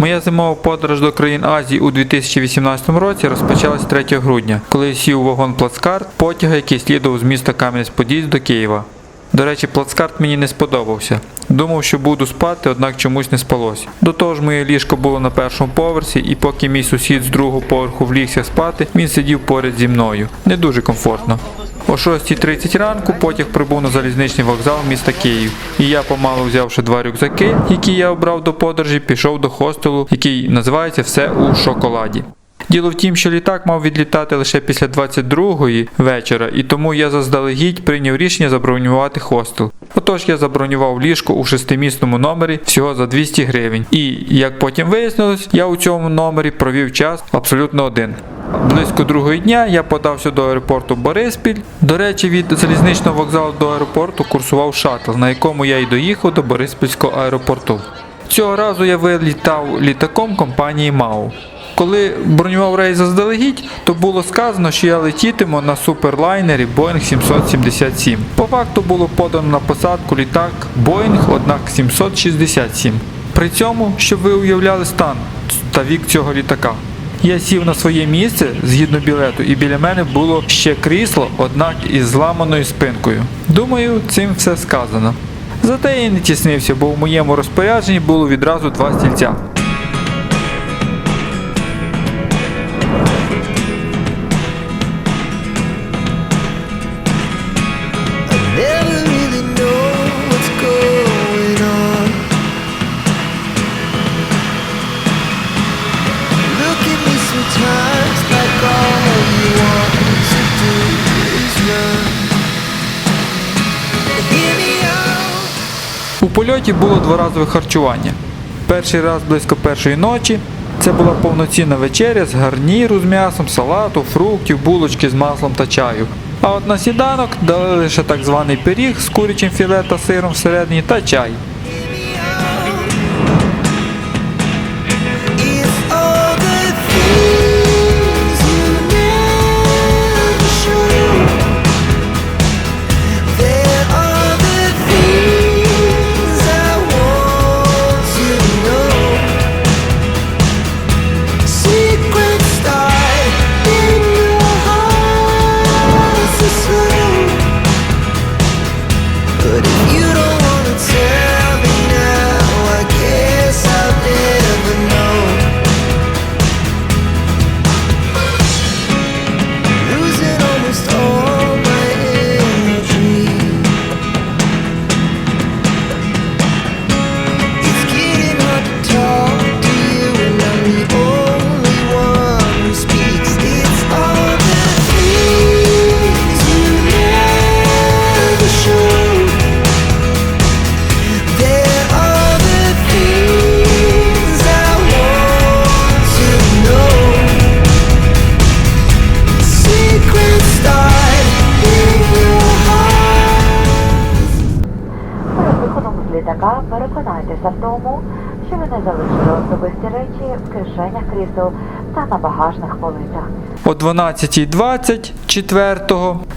Моя зимова подорож до країн Азії у 2018 році розпочалась 3 грудня, коли я сів вагон плацкарт потяга, який слідував з міста Кам'янець-Подільськ до Києва. До речі, плацкарт мені не сподобався. Думав, що буду спати, однак чомусь не спалося. До того ж, моє ліжко було на першому поверсі, і поки мій сусід з другого поверху влігся спати, він сидів поряд зі мною. Не дуже комфортно. О 6.30 ранку потяг прибув на залізничний вокзал міста Київ, і я, помалу взявши два рюкзаки, які я обрав до подорожі, пішов до хостелу, який називається Все у шоколаді. Діло в тім, що літак мав відлітати лише після 22-ї вечора, і тому я заздалегідь прийняв рішення забронювати хостел. Отож я забронював ліжко у шестимісному номері всього за 200 гривень. І, як потім вияснилось, я у цьому номері провів час абсолютно один. Близько другої дня я подався до аеропорту Бориспіль. До речі, від залізничного вокзалу до аеропорту курсував шаттл, на якому я й доїхав до Бориспільського аеропорту. Цього разу я вилітав літаком компанії МАУ. Коли бронював рейс заздалегідь, то було сказано, що я летітиму на суперлайнері Boeing 777. По факту було подано на посадку літак Boeing, однак 767. При цьому, щоб ви уявляли стан та вік цього літака. Я сів на своє місце згідно білету, і біля мене було ще крісло, однак із зламаною спинкою. Думаю, цим все сказано. Зате я не тіснився, бо в моєму розпорядженні було відразу два стільця. Польоті було дворазове харчування. Перший раз близько першої ночі. Це була повноцінна вечеря з гарніру з м'ясом, салату, фруктів, булочки з маслом та чаю. А от на сніданок дали лише так званий пиріг з курячим філе та сиром всередині та чай. But if you особисті речі в кишенях крісел та на багажних полицях. О 12.20 4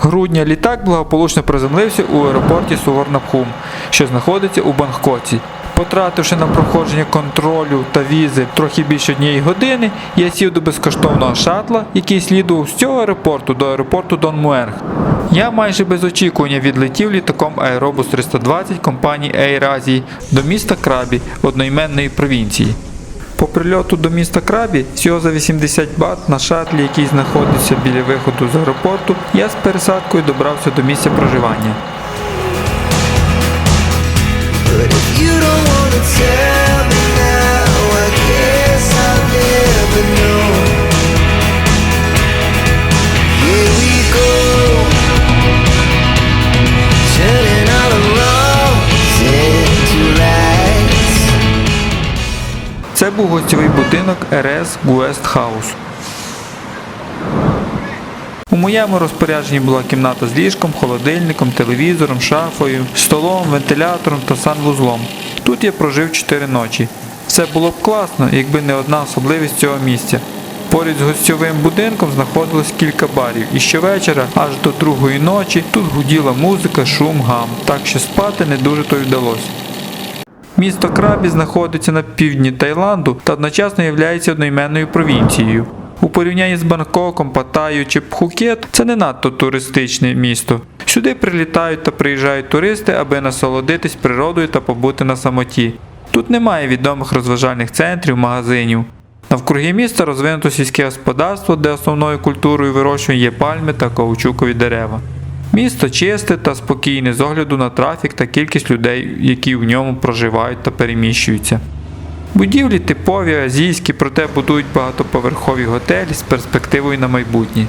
грудня літак благополучно приземлився у аеропорті Суворнабхум, що знаходиться у Бангкоці. Потративши на проходження контролю та візи трохи більше однієї години, я сів до безкоштовного шатла, який слідував з цього аеропорту до аеропорту Дон Муерг. Я майже без очікування відлетів літаком Аеробус 320 компанії Asia до міста Крабі одноіменної провінції. По прильоту до міста Крабі всього за 80 бат на шатлі, який знаходиться біля виходу з аеропорту, я з пересадкою добрався до місця проживання. You don't wanna tell me now, I guess I'll never know. Це був гостьовий будинок RS Guest House. У моєму розпорядженні була кімната з ліжком, холодильником, телевізором, шафою, столом, вентилятором та санвузлом. Тут я прожив 4 ночі. Все було б класно, якби не одна особливість цього місця. Поряд з гостьовим будинком знаходилось кілька барів, і щовечора, аж до другої ночі, тут гуділа музика, шум, гам, так що спати не дуже то й вдалося. Місто Крабі знаходиться на півдні Таїланду та одночасно є одноіменною провінцією. У порівнянні з Бангкоком, Паттайю чи Пхукет це не надто туристичне місто. Сюди прилітають та приїжджають туристи, аби насолодитись природою та побути на самоті. Тут немає відомих розважальних центрів, магазинів. Навкруги міста розвинуто сільське господарство, де основною культурою вирощування є пальми та каучукові дерева. Місто чисте та спокійне з огляду на трафік та кількість людей, які в ньому проживають та переміщуються. Будівлі типові азійські, проте будують багатоповерхові готелі з перспективою на майбутнє.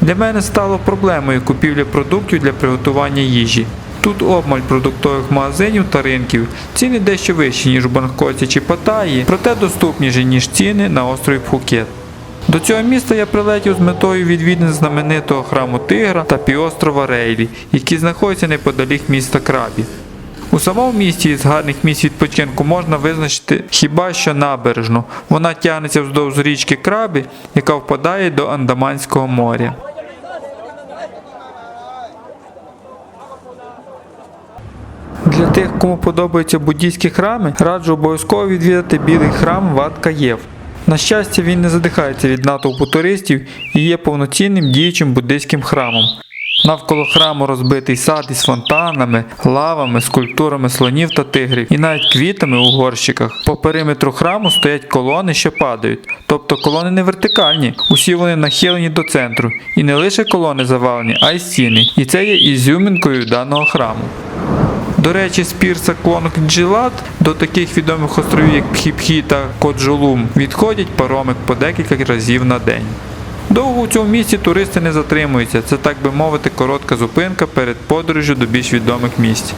Для мене стало проблемою купівля продуктів для приготування їжі. Тут обмаль продуктових магазинів та ринків, ціни дещо вищі, ніж у Бангкоці чи Паттайі, проте доступніші, ніж ціни на острові Пхукет. До цього міста я прилетів з метою відвідин знаменитого храму Тигра та півострова Рейлі, які знаходяться неподалік міста Крабі. У самому місті із гарних місць відпочинку можна визначити хіба що набережну. Вона тягнеться вздовж річки Крабі, яка впадає до Андаманського моря. Для тих, кому подобаються буддійські храми, раджу обов'язково відвідати білий храм Ват Каєв. На щастя, він не задихається від натовпу туристів і є повноцінним діючим буддийським храмом. Навколо храму розбитий сад із фонтанами, лавами, скульптурами слонів та тигрів і навіть квітами у горщиках. По периметру храму стоять колони, що падають. Тобто колони не вертикальні, усі вони нахилені до центру. І не лише колони завалені, а й стіни. І це є ізюминкою даного храму. До речі, з пірса Клонг Джилат до таких відомих островів, як Пхіпхі та Коджолум, відходять пароми по декілька разів на день. Довго у цьому місці туристи не затримуються, це так би мовити коротка зупинка перед подорожю до більш відомих місць.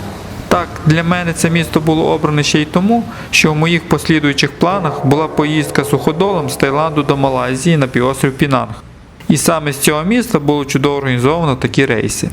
Так, для мене це місто було обране ще й тому, що в моїх послідуючих планах була поїздка суходолом з Таїланду до Малайзії на півострів Пінанг. І саме з цього міста було чудово організовано такі рейси.